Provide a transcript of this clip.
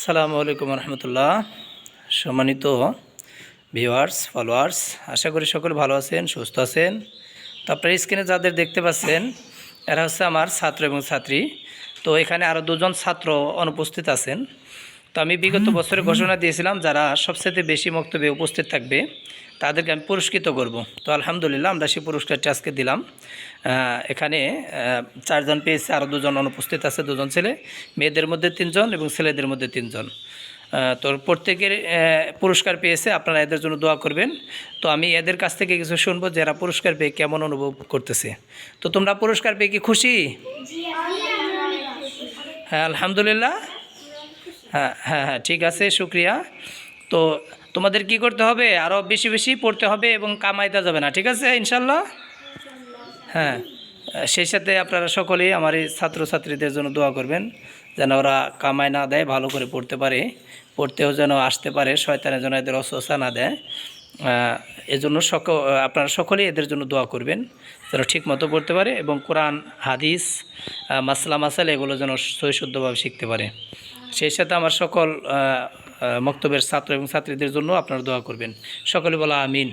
আসসালামু আলাইকুম রহমতুল্লাহ। সম্মানিত ভিউয়ার্স ফলোয়ার্স আশা করি সকলে ভালো আছেন, সুস্থ আছেন। তো আপনার স্ক্রিনে যাদের দেখতে পাচ্ছেন, এরা হচ্ছে আমার ছাত্র এবং ছাত্রী। তো এখানে আরও দুজন ছাত্র অনুপস্থিত আছেন। তো আমি বিগত বছরে ঘোষণা দিয়েছিলাম যারা সবচেয়ে বেশি বক্তব্যে উপস্থিত থাকবে তাদেরকে আমি পুরস্কৃত করব। তো আলহামদুলিল্লাহ আমরা সেই পুরস্কারটি আজকে দিলাম। এখানে চারজন পেয়েছে আরও দুজন অনুপস্থিত আছে দুজন ছেলে মেয়েদের মধ্যে তিনজন এবং ছেলেদের মধ্যে তিনজন। তো প্রত্যেকের পুরস্কার পেয়েছে আপনারা এদের জন্য দোয়া করবেন। তো আমি এদের কাছ থেকে কিছু শুনব যারা পুরস্কার পেয়ে কেমন অনুভব করতেছে। তো তোমরা পুরস্কার পেয়ে কি খুশি? হ্যাঁ আলহামদুলিল্লাহ। হ্যাঁ হ্যাঁ হ্যাঁ ঠিক আছে, শুক্রিয়া। তো তোমাদের কি করতে হবে? আরও বেশি বেশি পড়তে হবে এবং কামাইতে যাবে না, ঠিক আছে, ইনশাল্লাহ? হ্যাঁ সেই সাথে আপনারা সকলেই আমার এই ছাত্রছাত্রীদের জন্য দোয়া করবেন, যেন ওরা কামাই না দেয়, ভালো করে পড়তে পারে, পড়তেও যেন আসতে পারে, শয়তানের যেন এদের অসুস্থা না দেয়। এজন্য সক, আপনারা সকলেই এদের জন্য দোয়া করবেন, যেন ঠিক মতো পড়তে পারে এবং কোরআন, হাদিস মাসলা মাসাল এগুলো যেন সই শুদ্ধভাবে শিখতে পারে। সেই সাথে আমার সকল মক্তবের ছাত্র এবং ছাত্রীদের জন্য আপনারা দোয়া করবেন। সকলে বলা আমিন।